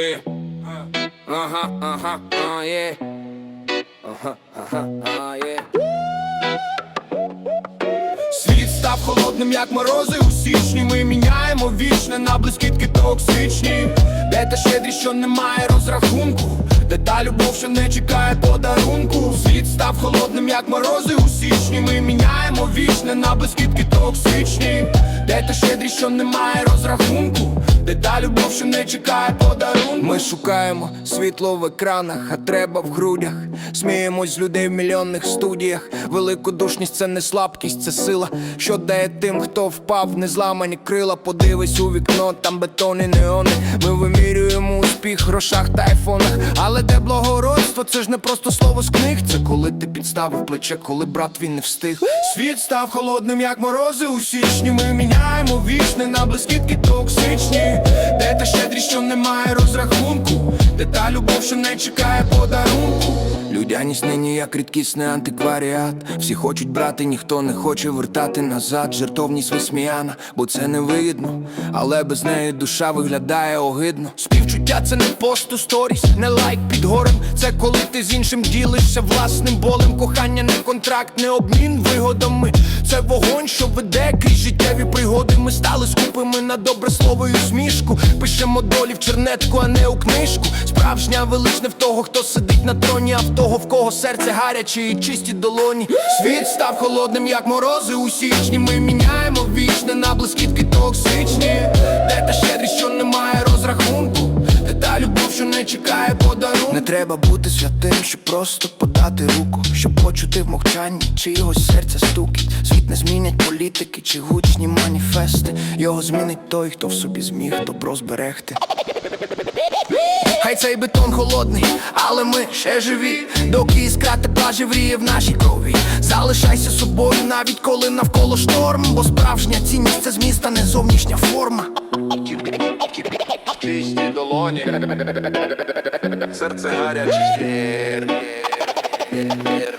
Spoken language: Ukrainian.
Yeah. Ага, ага, а, є. Ага, ага, а, є. Світ став холодним, як морози у січні. Ми міняємо вічне на блискітки токсичні. Де та щедрість, що немає розрахунку, де та любов, що не чекає подарунку. Світ став холодним, як морози у січні. Ми міняємо вічне на блискітки токсичні. Де та щедрість, що немає розрахунку, де та любов, що не чекає подарунку. Ми шукаємо світло в екранах, а треба в грудях. Сміємось з людей в мільйонних студіях. Великодушність це не слабкість, це сила, що дає тим, хто впав, не зламані крила. Подивись у вікно, там бетон і неони. Ми вимірюємо успіх в грошах та айфонах. Але де благородство, це ж не просто слово з книг. Це коли ти підставив плече, коли брат він не встиг. Світ став холодним, як морози у січні. Ми міняємо вічне на блискітки токсичні. Де та щедрість, що немає розрахунку, де та любов, що не чекає подарунку. Людяність нині як рідкісний антикваріат. Всі хочуть брати, ніхто не хоче вертати назад. Жертовність висміяна, бо це не вигідно. Але без неї душа виглядає огидно. Співчуття це не пост у сторіс, не лайк під горем. Це коли ти з іншим ділишся власним болем. Кохання не контракт, не обмін вигодами. Це вогонь, що веде крізь життєві пригоди. Ми стали скупими на добре слово і усмішку. Пишемо долі в чернетку, а не у книжку. Справжня велич не в того, хто сидить на троні, а в того, в кого серце гаряче і чисті долоні. Світ став холодним, як морози у січні. Ми міняємо вічне на блискітки токсичні. Треба бути святим, щоб просто подати руку, щоб почути в мовчанні чиїгось серця стукіт. Світ не змінять політики чи гучні маніфести. Його змінить той, хто в собі зміг добро зберегти. Хай цей бетон холодний, але ми ще живі. Доки іскра тепла живріє в нашій крові. Залишайся собою, навіть коли навколо шторм. Бо справжня цінність це зміст, а не зовнішня форма. Чисті долоні, як серце гаряче Мир.